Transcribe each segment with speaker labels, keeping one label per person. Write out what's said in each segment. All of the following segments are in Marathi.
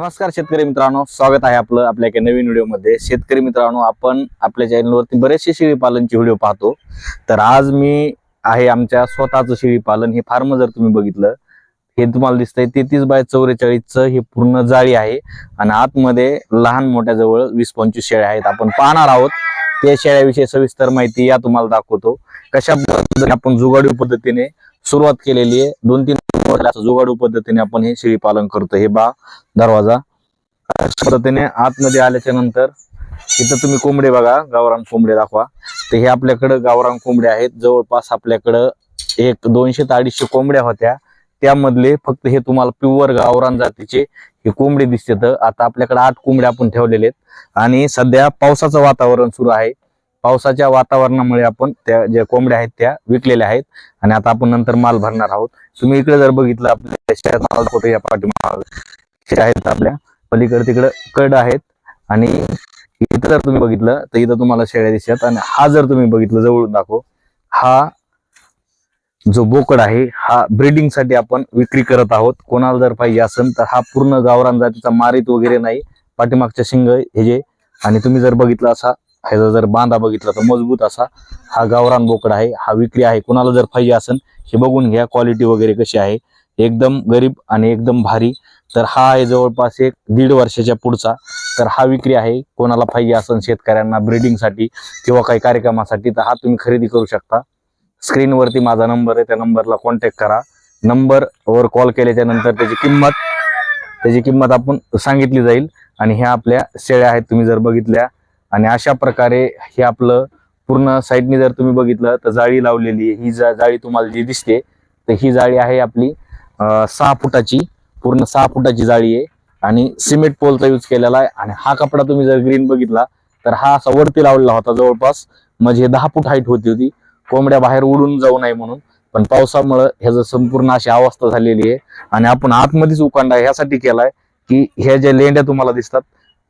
Speaker 1: नमस्कार शेतकरी मित्रांनो स्वागत आहे आपलं आपल्या एका नवीन व्हिडिओमध्ये. शेतकरी मित्रांनो आपण आपल्या चॅनलवरती बरेचसे शेळी पालनचे व्हिडिओ पाहतो. तर आज मी आहे आमच्या स्वतःचं शेळी पालन हे फार्म जर तुम्ही बघितलं हे तुम्हाला दिसतंय तेहतीस बाय चौवेचाळीसचं हे पूर्ण जाळी आहे. आणि आतमध्ये लहान मोठ्या जवळ वीस पंचवीस शेळ्या आहेत. आपण पाहणार आहोत. त्या शेळ्याविषयी सविस्तर माहिती या तुम्हाला दाखवतो. कशा पद्धतीने आपण जुगाडू पद्धतीने सुरुवात केलेली आहे. दोन तीन जुगाडू पद्धतीने आपण हे शेळी पालन करतो. हे बा दरवाजा. पद्धतीने आतमध्ये आल्याच्यानंतर इथं तुम्ही कोंबडे बघा गावरान कोंबडे दाखवा. तर हे आपल्याकडं गावरान कोंबडे आहेत. जवळपास आपल्याकडं एक दोनशे ते अडीचशे कोंबड्या होत्या. त्यामधले फक्त हे तुम्हाला प्युअर गावरान जातीचे हे कोंबडे दिसते आता आपल्याकडे आठ कोंबड्या आपण ठेवलेले आहेत. आणि सध्या पावसाचं वातावरण सुरू आहे. पावसाच्या वातावरणामुळे आपण त्या ज्या कोंबड्या आहेत त्या विकलेल्या आहेत आणि आता आपण नंतर माल भरणार आहोत. तुम्ही इकडे जर बघितलं आपल्या शेतात माल कुठे या पाठीमाग. आहेत आपल्या. पलीकडे तिकडे कड आहेत आणि इथं जर तुम्ही बघितलं तर इथं तुम्हाला शेळ्या दिसतात. आणि हा जर तुम्ही बघितलं जवळून दाखव. हा जो बोकड आहे हा ब्रीडिंगसाठी आपण विक्री करत आहोत. कोणाला जर पाहिजे असेल तर हा पूर्ण गावरान जातीचा मारित वगैरे नाही. पाठीमागच्या शिंग हे जे आणि तुम्ही जर बघितलं असा ह्याचा जर बांधा बघितला तर मजबूत असा हा गावरान बोकड आहे हा विक्री आहे. कोणाला जर पाहिजे असेल हे बघून घ्या. क्वालिटी वगैरे कशी आहे. एकदम गरीब आणि एकदम भारी. तर हा आहे जवळपास एक दीड वर्षाच्या पुढचा. तर हा विक्री आहे. कोणाला पाहिजे असेल शेतकऱ्यांना ब्रिडिंगसाठी किंवा काही कार्यक्रमासाठी तर हा तुम्ही खरेदी करू शकता. स्क्रीनवरती माझा नंबर आहे. त्या नंबरला कॉन्टॅक्ट करा. नंबरवर कॉल केल्याच्यानंतर त्याची किंमत त्याची किंमत आपण सांगितली जाईल. आणि ह्या आपल्या शेळ्या आहेत तुम्ही जर बघितल्या आणि अशा प्रकारे हे आपलं पूर्ण साईडने जर तुम्ही बघितलं तर जाळी लावलेली आहे. ही जा जाळी तुम्हाला जी दिसते तर ही जाळी आहे आपली सहा फुटाची पूर्ण सहा फुटाची जाळी आहे. आणि सिमेंट पोलचा यूज केलेला आहे. आणि हा कपडा तुम्ही जर ग्रीन बघितला तर हा असा वरती लावलेला होता जवळपास. म्हणजे दहा फूट हाईट होती होती. कोंबड्या बाहेर उडून जाऊ नये म्हणून. पण पावसामुळं ह्याचं संपूर्ण अशी अवस्था झालेली आहे. आणि आपण आतमध्येच उकांडा ह्यासाठी केलाय की ह्या ज्या लेंड्या तुम्हाला दिसतात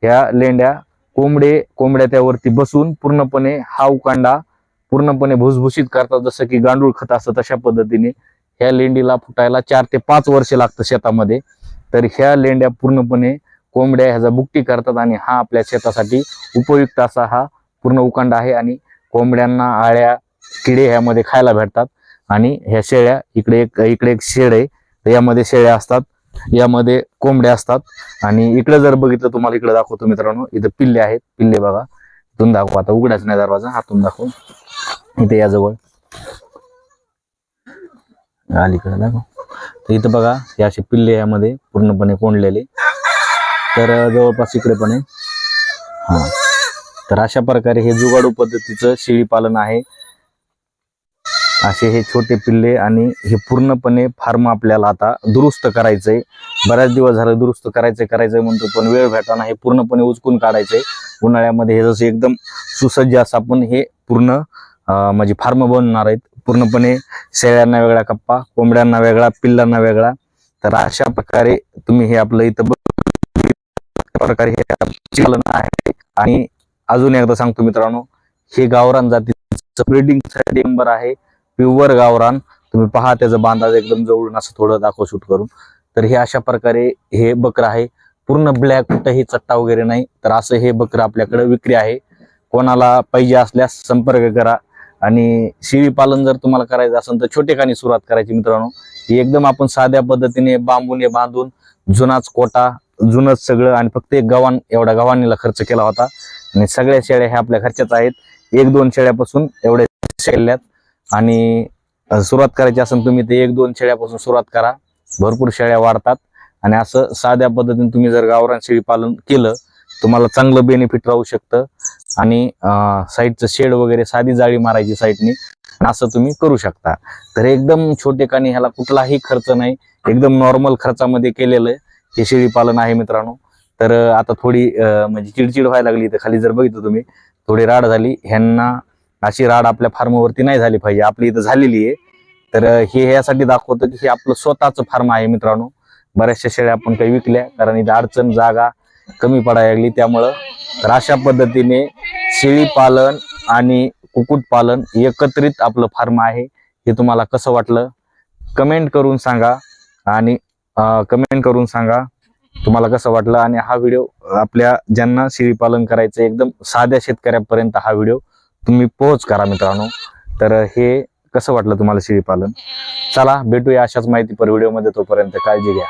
Speaker 1: ह्या लेंड्या कोंबडे कोंबड्या त्यावरती बसून पूर्णपणे हा उकांडा पूर्णपणे भुसभुशीत करतात. जसं की गांडूळ खत असतं तशा पद्धतीने. ह्या लेंडीला फुटायला चार ते पाच वर्षे लागतं शेतामध्ये. तर ह्या लेंड्या पूर्णपणे कोंबड्या ह्याचा बुकटी करतात आणि हा आपल्या शेतासाठी उपयुक्त असा हा पूर्ण उकांडा आहे आणि कोंबड्यांना आळ्या किडे ह्यामध्ये खायला भेटतात. आणि ह्या शेळ्या इकडे एक इकडे एक शेड आहे. यामध्ये शेळ्या असतात. यामध्ये कोंबड्या असतात. आणि इकडे जर बघितलं तुम्हाला इकडे दाखवतो मित्रांनो. इथं पिल्ले आहेत. पिल्ले बघा. इथून दाखव. आता उघडाच नाही दरवाजा. हातून दाखवू. इथे याजवळ अलीकडे दाखव. तर इथं बघा हे असे पिल्ले यामध्ये पूर्णपणे कोंडलेले. तर जवळपास इकडे पण आहे. हा. तर अशा प्रकारे हे जुगाडू पद्धतीचं शेळी पालन आहे. असे हे छोटे पिल्ले आणि हे पूर्णपणे फार्म आपल्याला आता दुरुस्त करायचंय. बऱ्याच दिवस झालं दुरुस्त करायचंय करायचंय म्हणतो पण वेळ भेटाना हे पूर्णपणे उचकून काढायचंय. उन्हाळ्यामध्ये हे जसं एकदम सुसज्ज असं आपण हे पूर्ण म्हणजे फार्म बनणार आहेत. पूर्णपणे शेळ्यांना वेगळा कप्पा कोंबड्यांना वेगळा पिल्लांना वेगळा. तर अशा प्रकारे तुम्ही हे आपलं इथं प्रकारे हे आहे. आणि अजून एकदा सांगतो मित्रांनो हे गावरान जातीचं ब्रिडिंगसाठी नंबर आहे. प्युअर गावरान. तुम्ही पहा त्याचं बांधाज एकदम जवळून असं थोडं दाखव शूट करून. तर हे अशा प्रकारे हे बकर आहे. पूर्ण ब्लॅक कुठंही चट्टा वगैरे नाही. तर असं हे बकरं आपल्याकडे विक्री आहे. कोणाला पाहिजे असल्यास संपर्क करा. आणि शेळी पालन जर तुम्हाला करायचं असेल तर छोटेखानी सुरुवात करायची मित्रांनो. ही एकदम आपण साध्या पद्धतीने बांबूने बांधून जुनाच कोटा जुनच सगळं आणि फक्त एक गव्हाण एवढ्या गव्हाणीला खर्च केला होता. आणि सगळ्या शेळ्या ह्या आपल्या खर्चाच आहेत. एक दोन शेळ्यापासून एवढ्या शेळल्यात आणि सुरुवात करायची असेल तुम्ही ते एक दोन शेळ्यापासून सुरुवात करा. भरपूर शेळ्या वाढतात. आणि असं साध्या पद्धतीने तुम्ही जर गावरान शेळी पालन केलं तुम्हाला चांगलं बेनिफिट राहू शकतं. आणि साईडचं शेड वगैरे साधी जाळी मारायची साईडनी. असं तुम्ही करू शकता. तर एकदम छोटे काणी ह्याला कुठलाही खर्च नाही. एकदम नॉर्मल खर्चामध्ये केलेलं आहे. हे शेळी पालन आहे मित्रांनो. तर आता थोडी म्हणजे चिडचिड व्हायला लागली तर खाली जर बघितलं तुम्ही थोडी राड झाली. ह्यांना अशी राड आपल्या फार्मवरती नाही झाली पाहिजे. आपली इथं झालेली आहे. तर हे यासाठी दाखवतं की हे आपलं स्वतःचं फार्म आहे मित्रांनो. बऱ्याचशा शेळ्या आपण काही विकल्या कारण इथं अडचण जागा कमी पडायला लागली. त्यामुळं तर अशा पद्धतीने शेळी पालन आणि कुक्कुट पालन एकत्रित आपलं फार्म आहे. हे तुम्हाला कसं वाटलं? कमेंट करून सांगा आणि कमेंट करून सांगा तुम्हाला कसं वाटलं. आणि हा व्हिडिओ आपल्या ज्यांना शेळी पालन करायचं एकदम साध्या शेतकऱ्यापर्यंत हा व्हिडिओ तुम्ही पोहोच करा मित्रांनो. तर हे कसं वाटलं तुम्हाला शेळी पालन चला भेटूया अशाच माहिती पर व्हिडिओमध्ये तोपर्यंत काळजी घ्या.